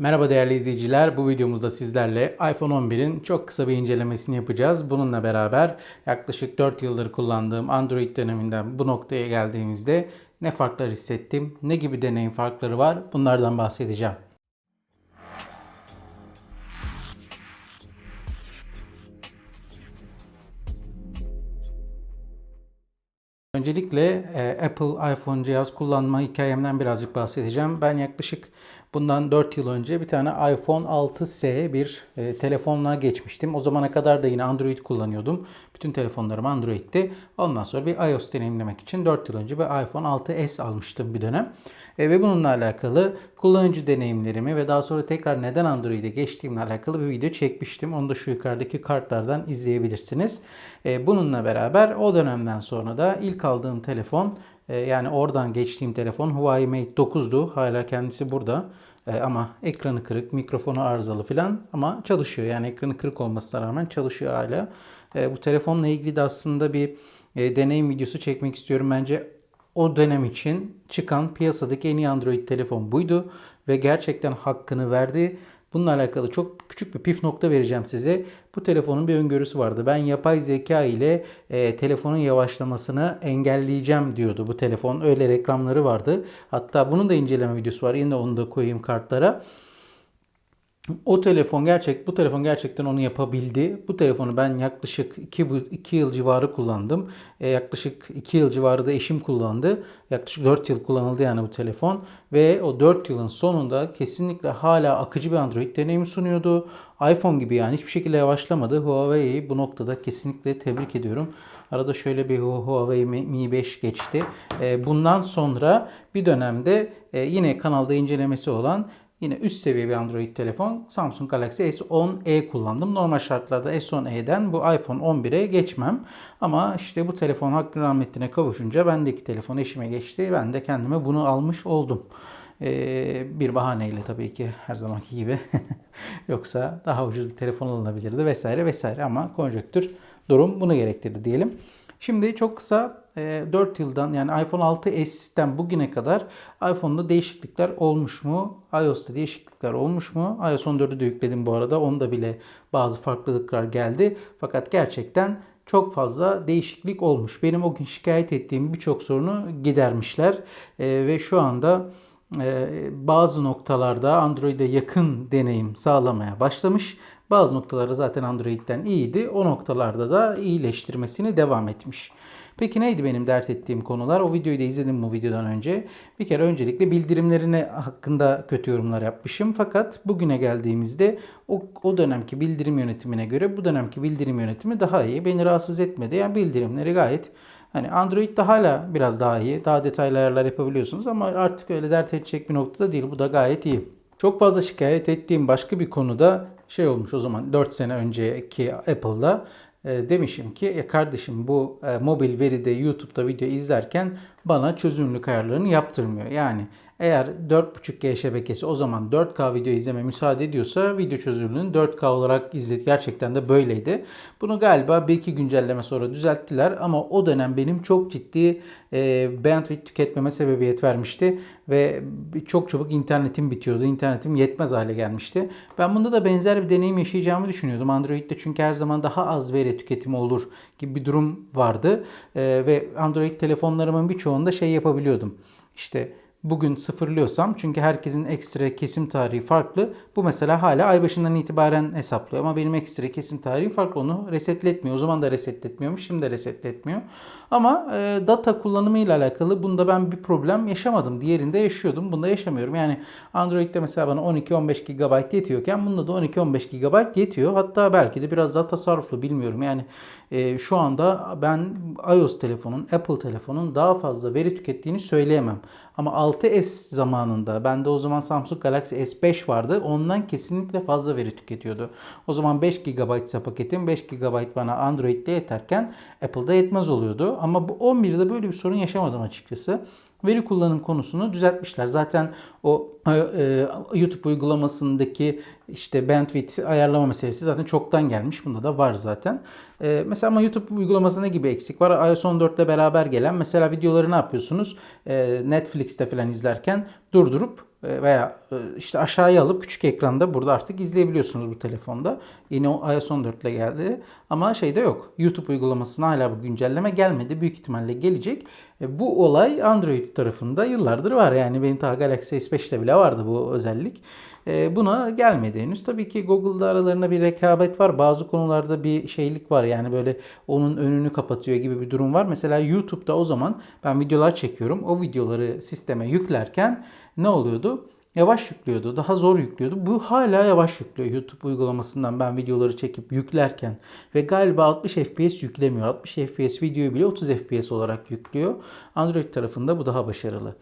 Merhaba değerli izleyiciler. Bu videomuzda sizlerle iPhone 11'in çok kısa bir incelemesini yapacağız. Bununla beraber yaklaşık 4 yıldır kullandığım Android döneminden bu noktaya geldiğimizde ne farklar hissettim, ne gibi deneyim farkları var bunlardan bahsedeceğim. Öncelikle e, Apple iPhone cihaz kullanma hikayemden birazcık bahsedeceğim. Ben yaklaşık bundan 4 yıl önce bir tane iPhone 6s bir e, telefonla geçmiştim. O zamana kadar da yine Android kullanıyordum. Bütün telefonlarım Android'ti. Ondan sonra bir iOS deneyimlemek için 4 yıl önce bir iPhone 6s almıştım bir dönem. E, ve bununla alakalı kullanıcı deneyimlerimi ve daha sonra tekrar neden Android'e geçtiğimle alakalı bir video çekmiştim. Onu da şu yukarıdaki kartlardan izleyebilirsiniz. E, bununla beraber o dönemden sonra da ilk aldığım telefon yani oradan geçtiğim telefon Huawei Mate 9'du. Hala kendisi burada. E, ama ekranı kırık, mikrofonu arızalı falan ama çalışıyor. Yani ekranı kırık olmasına rağmen çalışıyor hala. E, bu telefonla ilgili de aslında bir e, deneyim videosu çekmek istiyorum. Bence o dönem için çıkan piyasadaki en iyi Android telefon buydu ve gerçekten hakkını verdi. Bununla alakalı çok küçük bir pif nokta vereceğim size. Bu telefonun bir öngörüsü vardı. Ben yapay zeka ile e, telefonun yavaşlamasını engelleyeceğim diyordu bu telefon. Öyle reklamları vardı. Hatta bunun da inceleme videosu var. Yine onu da koyayım kartlara. O telefon gerçek, bu telefon gerçekten onu yapabildi. Bu telefonu ben yaklaşık 2, 2 yıl civarı kullandım. E, yaklaşık 2 yıl civarı da eşim kullandı. Yaklaşık 4 yıl kullanıldı yani bu telefon. Ve o 4 yılın sonunda kesinlikle hala akıcı bir Android deneyimi sunuyordu. iPhone gibi yani hiçbir şekilde yavaşlamadı. Huawei'yi bu noktada kesinlikle tebrik ediyorum. Arada şöyle bir Huawei Mi 5 geçti. E, bundan sonra bir dönemde e, yine kanalda incelemesi olan Yine üst seviye bir Android telefon Samsung Galaxy S10e kullandım. Normal şartlarda S10e'den bu iPhone 11'e geçmem. Ama işte bu telefon hakkın rahmetine kavuşunca bendeki telefon eşime geçti. Ben de kendime bunu almış oldum. Ee, bir bahaneyle tabii ki her zamanki gibi. Yoksa daha ucuz bir telefon alınabilirdi vesaire vesaire ama konjöktür durum bunu gerektirdi diyelim. Şimdi çok kısa 4 e, yıldan yani iPhone 6s'ten bugüne kadar iPhone'da değişiklikler olmuş mu? iOS'ta değişiklikler olmuş mu? iOS 14'ü de yükledim bu arada. Onda bile bazı farklılıklar geldi. Fakat gerçekten çok fazla değişiklik olmuş. Benim o gün şikayet ettiğim birçok sorunu gidermişler. E, ve şu anda e, bazı noktalarda Android'e yakın deneyim sağlamaya başlamış. Bazı noktalarda zaten Android'den iyiydi. O noktalarda da iyileştirmesini devam etmiş. Peki neydi benim dert ettiğim konular? O videoyu da izledim bu videodan önce. Bir kere öncelikle bildirimlerine hakkında kötü yorumlar yapmışım. Fakat bugüne geldiğimizde o, o dönemki bildirim yönetimine göre bu dönemki bildirim yönetimi daha iyi. Beni rahatsız etmedi. Yani bildirimleri gayet Hani Android'de hala biraz daha iyi. Daha detaylı ayarlar yapabiliyorsunuz ama artık öyle dert edecek bir noktada değil. Bu da gayet iyi. Çok fazla şikayet ettiğim başka bir konuda şey olmuş o zaman 4 sene önceki Apple'da e, demişim ki ya kardeşim bu e, mobil veride YouTube'da video izlerken bana çözünürlük ayarlarını yaptırmıyor. Yani eğer 4.5G şebekesi o zaman 4K video izleme müsaade ediyorsa video çözünürlüğünü 4K olarak izledi. Gerçekten de böyleydi. Bunu galiba bir iki güncelleme sonra düzelttiler ama o dönem benim çok ciddi e, bandwidth tüketmeme sebebiyet vermişti ve çok çabuk internetim bitiyordu. İnternetim yetmez hale gelmişti. Ben bunda da benzer bir deneyim yaşayacağımı düşünüyordum. Android'de çünkü her zaman daha az veri tüketimi olur gibi bir durum vardı. E, ve Android telefonlarımın birçoğunda şey yapabiliyordum. İşte bugün sıfırlıyorsam çünkü herkesin ekstra kesim tarihi farklı. Bu mesela hala ay başından itibaren hesaplıyor ama benim ekstra kesim tarihi farklı onu resetletmiyor. O zaman da resetletmiyormuş şimdi de resetletmiyor. Ama e, data kullanımı ile alakalı bunda ben bir problem yaşamadım. Diğerinde yaşıyordum. Bunda yaşamıyorum. Yani Android'de mesela bana 12-15 GB yetiyorken bunda da 12-15 GB yetiyor. Hatta belki de biraz daha tasarruflu bilmiyorum. Yani e, şu anda ben iOS telefonun, Apple telefonun daha fazla veri tükettiğini söyleyemem. Ama 6S zamanında bende o zaman Samsung Galaxy S5 vardı. Ondan kesinlikle fazla veri tüketiyordu. O zaman 5 GB ise paketim 5 GB bana Android'de yeterken Apple'da yetmez oluyordu. Ama bu 11'de böyle bir sorun yaşamadım açıkçası veri kullanım konusunu düzeltmişler. Zaten o e, e, YouTube uygulamasındaki işte bandwidth ayarlama meselesi zaten çoktan gelmiş. Bunda da var zaten. E, mesela ama YouTube uygulamasında gibi eksik var? iOS 14 ile beraber gelen mesela videoları ne yapıyorsunuz? E, Netflix'te falan izlerken durdurup veya e, işte aşağıya alıp küçük ekranda burada artık izleyebiliyorsunuz bu telefonda. Yine o iOS 14 ile geldi ama şeyde yok. YouTube uygulamasına hala bu güncelleme gelmedi. Büyük ihtimalle gelecek. E, bu olay Android tarafında yıllardır var. Yani benim ta Galaxy S5'te bile vardı bu özellik. E, buna gelmedi henüz. Tabii ki Google'da aralarında bir rekabet var. Bazı konularda bir şeylik var. Yani böyle onun önünü kapatıyor gibi bir durum var. Mesela YouTube'da o zaman ben videolar çekiyorum. O videoları sisteme yüklerken ne oluyordu? Yavaş yüklüyordu. Daha zor yüklüyordu. Bu hala yavaş yüklüyor YouTube uygulamasından ben videoları çekip yüklerken. Ve galiba 60 FPS yüklemiyor. 60 FPS videoyu bile 30 FPS olarak yüklüyor. Android tarafında bu daha başarılı.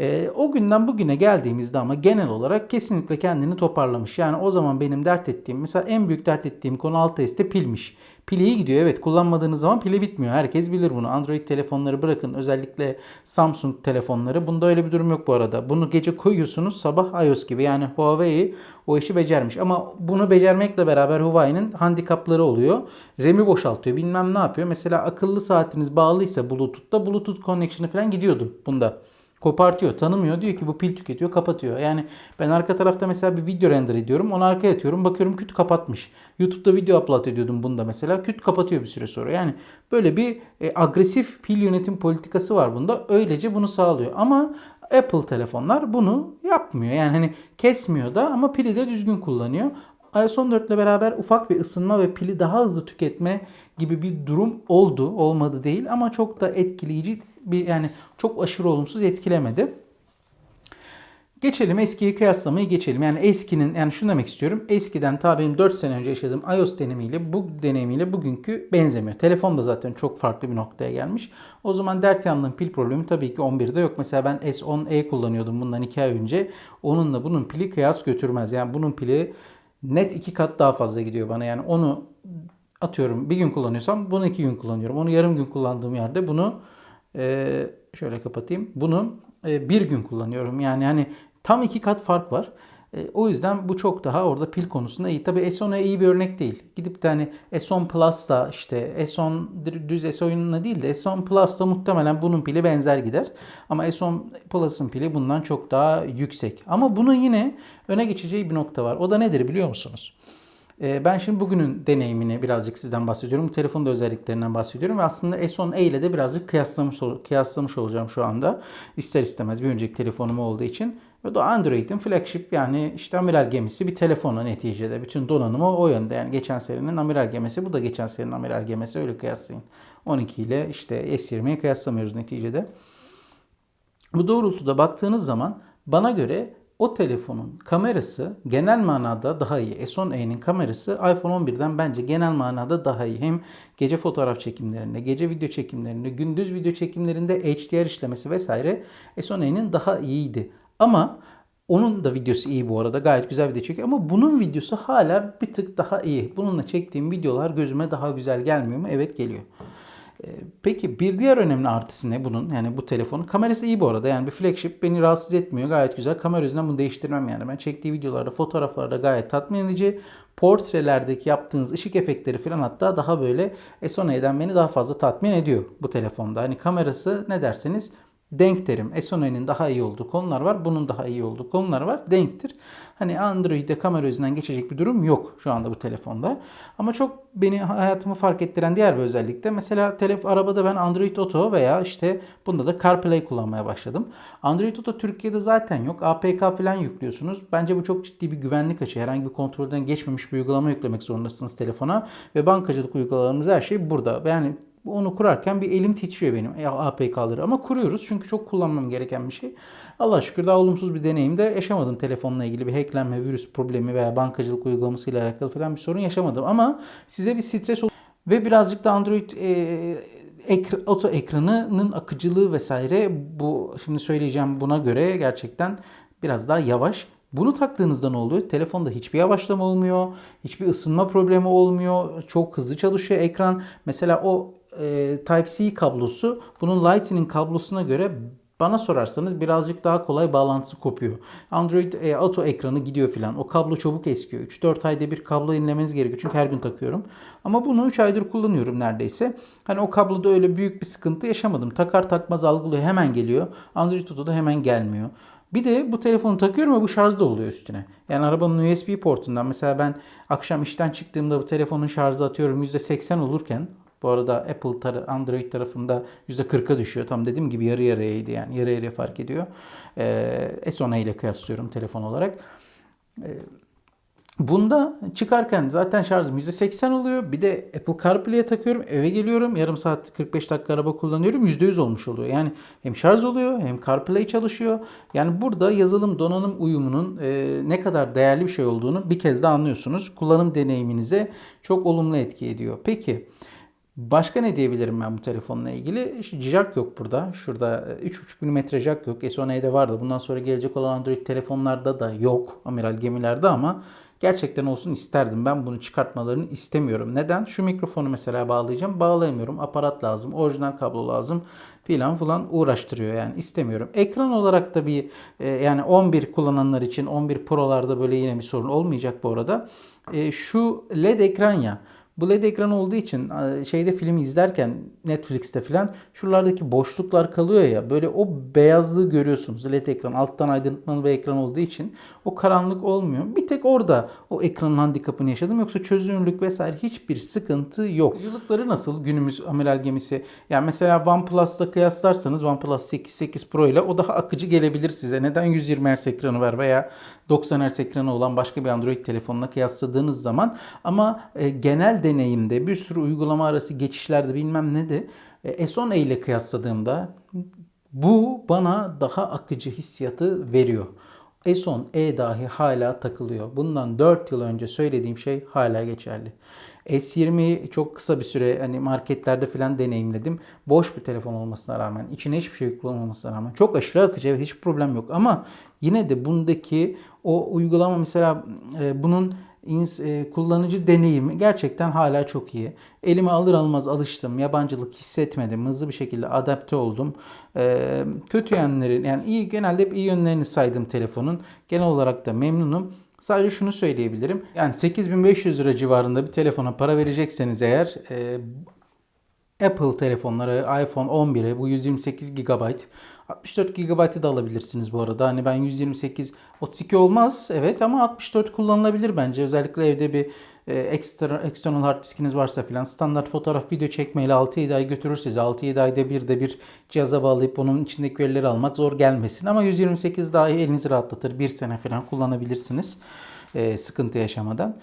E, o günden bugüne geldiğimizde ama genel olarak kesinlikle kendini toparlamış. Yani o zaman benim dert ettiğim mesela en büyük dert ettiğim konu 6S'te pilmiş. Pili iyi gidiyor evet kullanmadığınız zaman pili bitmiyor. Herkes bilir bunu. Android telefonları bırakın özellikle Samsung telefonları. Bunda öyle bir durum yok bu arada. Bunu gece koyuyorsunuz sabah iOS gibi. Yani Huawei o işi becermiş. Ama bunu becermekle beraber Huawei'nin handikapları oluyor. RAM'i boşaltıyor bilmem ne yapıyor. Mesela akıllı saatiniz bağlıysa Bluetooth'ta Bluetooth connection'ı falan gidiyordu bunda kopartıyor. Tanımıyor. Diyor ki bu pil tüketiyor. Kapatıyor. Yani ben arka tarafta mesela bir video render ediyorum. Onu arkaya atıyorum. Bakıyorum küt kapatmış. YouTube'da video upload ediyordum bunda mesela. Küt kapatıyor bir süre sonra. Yani böyle bir e, agresif pil yönetim politikası var bunda. Öylece bunu sağlıyor. Ama Apple telefonlar bunu yapmıyor. Yani hani kesmiyor da ama pili de düzgün kullanıyor iOS 14 ile beraber ufak bir ısınma ve pili daha hızlı tüketme gibi bir durum oldu. Olmadı değil ama çok da etkileyici bir yani çok aşırı olumsuz etkilemedi. Geçelim eskiyi kıyaslamayı geçelim. Yani eskinin yani şunu demek istiyorum. Eskiden ta benim 4 sene önce yaşadığım iOS deneyimiyle bu deneyimiyle bugünkü benzemiyor. Telefon da zaten çok farklı bir noktaya gelmiş. O zaman dert yandığım pil problemi tabii ki 11'de yok. Mesela ben S10e kullanıyordum bundan 2 ay önce. Onunla bunun pili kıyas götürmez. Yani bunun pili net 2 kat daha fazla gidiyor bana. Yani onu atıyorum bir gün kullanıyorsam bunu 2 gün kullanıyorum. Onu yarım gün kullandığım yerde bunu e, şöyle kapatayım. Bunu e, bir gün kullanıyorum. Yani hani tam iki kat fark var. E, o yüzden bu çok daha orada pil konusunda iyi. Tabi S10'a iyi bir örnek değil. Gidip de hani S10 Plus'la işte S10 düz S10'la değil de S10 Plus'la muhtemelen bunun pili benzer gider. Ama S10 Plus'ın pili bundan çok daha yüksek. Ama bunun yine öne geçeceği bir nokta var. O da nedir biliyor musunuz? Ee, ben şimdi bugünün deneyimini birazcık sizden bahsediyorum. Bu telefonun da özelliklerinden bahsediyorum ve aslında S10e ile de birazcık kıyaslamış, kıyaslamış olacağım şu anda. İster istemez bir önceki telefonum olduğu için. Ve de Android'in flagship yani işte amiral gemisi bir telefonu neticede. Bütün donanımı o yönde. Yani geçen senenin amiral gemisi bu da geçen senenin amiral gemisi öyle kıyaslayın. 12 ile işte S20'ye kıyaslamıyoruz neticede. Bu doğrultuda baktığınız zaman bana göre o telefonun kamerası genel manada daha iyi. S10e'nin kamerası iPhone 11'den bence genel manada daha iyi. Hem gece fotoğraf çekimlerinde, gece video çekimlerinde, gündüz video çekimlerinde HDR işlemesi vesaire S10e'nin daha iyiydi. Ama onun da videosu iyi bu arada. Gayet güzel video çekiyor ama bunun videosu hala bir tık daha iyi. Bununla çektiğim videolar gözüme daha güzel gelmiyor mu? Evet geliyor. Ee, peki bir diğer önemli artısı ne bunun? Yani bu telefonun kamerası iyi bu arada. Yani bir flagship beni rahatsız etmiyor. Gayet güzel. Kamera yüzünden bunu değiştirmem yani. Ben çektiği videolarda, fotoğraflarda gayet tatmin edici. Portrelerdeki yaptığınız ışık efektleri falan hatta daha böyle S10'den beni daha fazla tatmin ediyor bu telefonda. Hani kamerası ne derseniz denk derim. S10'nin daha iyi olduğu konular var. Bunun daha iyi olduğu konular var. Denktir. Hani Android'de kamera yüzünden geçecek bir durum yok şu anda bu telefonda. Ama çok beni hayatımı fark ettiren diğer bir özellik de mesela telef arabada ben Android Auto veya işte bunda da CarPlay kullanmaya başladım. Android Auto Türkiye'de zaten yok. APK falan yüklüyorsunuz. Bence bu çok ciddi bir güvenlik açığı. Herhangi bir kontrolden geçmemiş bir uygulama yüklemek zorundasınız telefona ve bankacılık uygulamalarımız her şey burada. Yani onu kurarken bir elim titriyor benim APK'ları ama kuruyoruz çünkü çok kullanmam gereken bir şey. Allah şükür daha olumsuz bir deneyim de yaşamadım telefonla ilgili bir hacklenme, virüs problemi veya bankacılık uygulaması ile alakalı falan bir sorun yaşamadım ama size bir stres ve birazcık da Android e, ekra, oto ekranının akıcılığı vesaire bu şimdi söyleyeceğim buna göre gerçekten biraz daha yavaş. Bunu taktığınızda ne oluyor? Telefonda hiçbir yavaşlama olmuyor, hiçbir ısınma problemi olmuyor, çok hızlı çalışıyor ekran. Mesela o e, Type-C kablosu bunun Lightning kablosuna göre bana sorarsanız birazcık daha kolay bağlantısı kopuyor. Android e, Auto ekranı gidiyor filan. O kablo çabuk eskiyor. 3-4 ayda bir kablo yenilemeniz gerekiyor. Çünkü her gün takıyorum. Ama bunu 3 aydır kullanıyorum neredeyse. Hani o kabloda öyle büyük bir sıkıntı yaşamadım. Takar takmaz algılıyor. Hemen geliyor. Android Auto'da hemen gelmiyor. Bir de bu telefonu takıyorum ve bu şarj da oluyor üstüne. Yani arabanın USB portundan mesela ben akşam işten çıktığımda bu telefonun şarjı atıyorum %80 olurken bu arada Apple tar- Android tarafında %40'a düşüyor. Tam dediğim gibi yarı yarıyaydı yani. Yarı yarıya fark ediyor. Ee, S10 ile kıyaslıyorum telefon olarak. Ee, Bunda çıkarken zaten şarjım %80 oluyor. Bir de Apple CarPlay'e takıyorum. Eve geliyorum. Yarım saat 45 dakika araba kullanıyorum. %100 olmuş oluyor. Yani hem şarj oluyor hem CarPlay çalışıyor. Yani burada yazılım donanım uyumunun e, ne kadar değerli bir şey olduğunu bir kez daha anlıyorsunuz. Kullanım deneyiminize çok olumlu etki ediyor. Peki Başka ne diyebilirim ben bu telefonla ilgili? İşte jack yok burada. Şurada 3.5 mm jack yok. S10e'de vardı. Bundan sonra gelecek olan Android telefonlarda da yok. Amiral gemilerde ama gerçekten olsun isterdim. Ben bunu çıkartmalarını istemiyorum. Neden? Şu mikrofonu mesela bağlayacağım. Bağlayamıyorum. Aparat lazım. Orijinal kablo lazım. Filan falan uğraştırıyor yani istemiyorum. Ekran olarak da bir e, yani 11 kullananlar için 11 Pro'larda böyle yine bir sorun olmayacak bu arada. E, şu LED ekran ya. Bu LED ekran olduğu için şeyde film izlerken Netflix'te falan şuralardaki boşluklar kalıyor ya böyle o beyazlığı görüyorsunuz. LED ekran alttan aydınlatmalı bir ekran olduğu için o karanlık olmuyor. Bir tek orada o ekranın handikapını yaşadım. Yoksa çözünürlük vesaire hiçbir sıkıntı yok. Yıllıkları nasıl günümüz amiral gemisi? Yani mesela OnePlus'la kıyaslarsanız OnePlus 8, 8 Pro ile o daha akıcı gelebilir size. Neden 120 Hz ekranı var veya 90 Hz ekranı olan başka bir Android telefonla kıyasladığınız zaman ama e, genel deneyimde bir sürü uygulama arası geçişlerde bilmem ne de e, S10e ile kıyasladığımda bu bana daha akıcı hissiyatı veriyor. S10e dahi hala takılıyor. Bundan 4 yıl önce söylediğim şey hala geçerli. S20'yi çok kısa bir süre hani marketlerde falan deneyimledim. Boş bir telefon olmasına rağmen, içine hiçbir şey yüklü olmamasına rağmen çok aşırı akıcı evet hiç problem yok ama yine de bundaki o uygulama mesela e, bunun e, kullanıcı deneyimi gerçekten hala çok iyi. Elime alır almaz alıştım. Yabancılık hissetmedim. Hızlı bir şekilde adapte oldum. E, kötü yönleri yani iyi genelde hep iyi yönlerini saydım telefonun. Genel olarak da memnunum. Sadece şunu söyleyebilirim. Yani 8500 lira civarında bir telefona para verecekseniz eğer e, Apple telefonları iPhone 11'e bu 128 GB 64 GB'ı da alabilirsiniz bu arada. Hani ben 128 32 olmaz evet ama 64 kullanılabilir bence. Özellikle evde bir e, ekstra external hard diskiniz varsa filan standart fotoğraf video çekmeyle 6-7 ay götürür sizi. 6-7 ayda bir de bir cihaza bağlayıp onun içindeki verileri almak zor gelmesin. Ama 128 dahi elinizi rahatlatır. Bir sene falan kullanabilirsiniz. E, sıkıntı yaşamadan.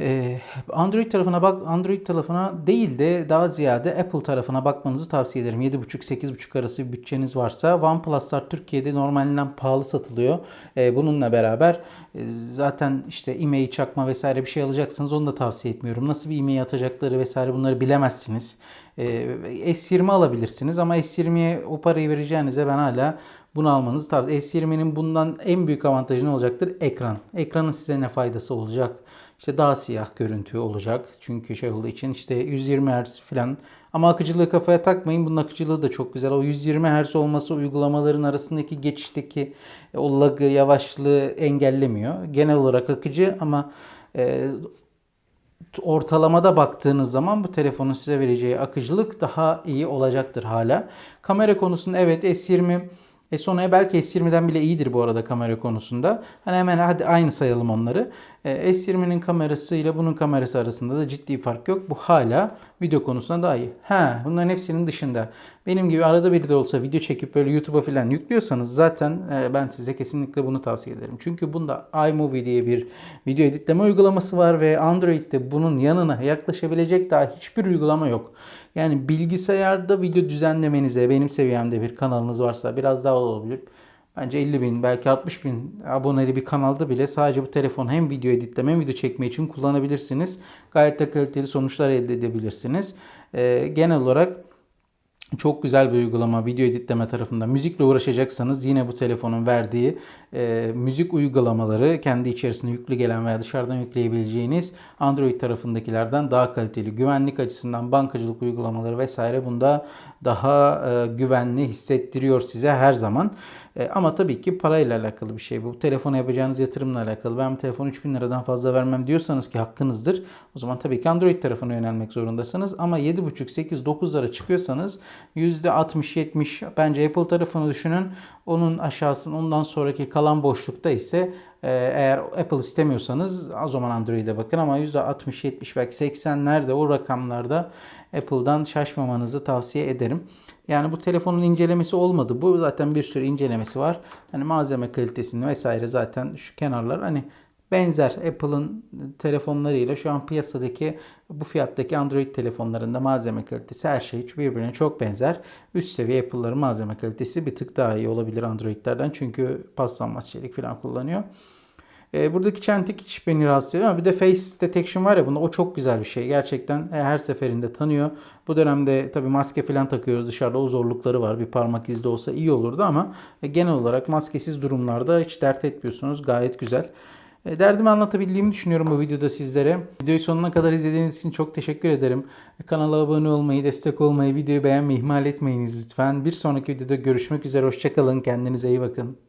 Ee, Android tarafına bak Android tarafına değil de daha ziyade Apple tarafına bakmanızı tavsiye ederim. 7.5-8.5 arası bir bütçeniz varsa OnePlus'lar Türkiye'de normalinden pahalı satılıyor. Ee, bununla beraber e, zaten işte e-mail çakma vesaire bir şey alacaksınız onu da tavsiye etmiyorum. Nasıl bir e-mail atacakları vesaire bunları bilemezsiniz. Ee, S20 alabilirsiniz ama S20'ye o parayı vereceğinize ben hala bunu almanızı tavsiye S20'nin bundan en büyük avantajı ne olacaktır? Ekran. Ekranın size ne faydası olacak? İşte daha siyah görüntü olacak. Çünkü şey için işte 120 Hz falan. Ama akıcılığı kafaya takmayın. Bunun akıcılığı da çok güzel. O 120 Hz olması uygulamaların arasındaki geçişteki o lagı, yavaşlığı engellemiyor. Genel olarak akıcı ama e, ortalamada baktığınız zaman bu telefonun size vereceği akıcılık daha iyi olacaktır hala. Kamera konusunda evet S20 S10e belki S20'den bile iyidir bu arada kamera konusunda. Hani hemen hadi aynı sayalım onları. E, S20'nin kamerası ile bunun kamerası arasında da ciddi fark yok. Bu hala video konusunda daha iyi. Ha, bunların hepsinin dışında benim gibi arada bir de olsa video çekip böyle YouTube'a falan yüklüyorsanız zaten e, ben size kesinlikle bunu tavsiye ederim. Çünkü bunda iMovie diye bir video editleme uygulaması var ve Android'de bunun yanına yaklaşabilecek daha hiçbir uygulama yok. Yani bilgisayarda video düzenlemenize benim seviyemde bir kanalınız varsa biraz daha olabilir. Bence 50 bin belki 60 bin aboneli bir kanalda bile sadece bu telefonu hem video editleme hem video çekme için kullanabilirsiniz. Gayet de kaliteli sonuçlar elde edebilirsiniz. Ee, genel olarak çok güzel bir uygulama video editleme tarafında. Müzikle uğraşacaksanız yine bu telefonun verdiği e, müzik uygulamaları kendi içerisinde yüklü gelen veya dışarıdan yükleyebileceğiniz Android tarafındakilerden daha kaliteli. Güvenlik açısından bankacılık uygulamaları vesaire bunda daha e, güvenli hissettiriyor size her zaman. E, ama tabii ki parayla alakalı bir şey. Bu telefona yapacağınız yatırımla alakalı. Ben bu telefonu 3000 liradan fazla vermem diyorsanız ki hakkınızdır. O zaman tabii ki Android tarafına yönelmek zorundasınız. Ama 7,5, 8, 9 lira çıkıyorsanız %60-70 bence Apple tarafını düşünün. Onun aşağısının ondan sonraki kalan boşlukta ise e, eğer Apple istemiyorsanız o zaman Android'e bakın ama %60-70 belki 80'lerde o rakamlarda Apple'dan şaşmamanızı tavsiye ederim. Yani bu telefonun incelemesi olmadı. Bu zaten bir sürü incelemesi var. Hani malzeme kalitesini vesaire zaten şu kenarlar hani benzer Apple'ın telefonlarıyla şu an piyasadaki bu fiyattaki Android telefonlarında malzeme kalitesi her şey birbirine çok benzer. Üst seviye Apple'ların malzeme kalitesi bir tık daha iyi olabilir Android'lerden çünkü paslanmaz çelik falan kullanıyor. E, buradaki çentik hiç beni rahatsız ediyor ama bir de face detection var ya bunda o çok güzel bir şey. Gerçekten e, her seferinde tanıyor. Bu dönemde tabii maske falan takıyoruz dışarıda o zorlukları var. Bir parmak izi de olsa iyi olurdu ama e, genel olarak maskesiz durumlarda hiç dert etmiyorsunuz. Gayet güzel. E, Derdimi anlatabildiğimi düşünüyorum bu videoda sizlere. Videoyu sonuna kadar izlediğiniz için çok teşekkür ederim. Kanala abone olmayı, destek olmayı, videoyu beğenmeyi ihmal etmeyiniz lütfen. Bir sonraki videoda görüşmek üzere. Hoşçakalın. Kendinize iyi bakın.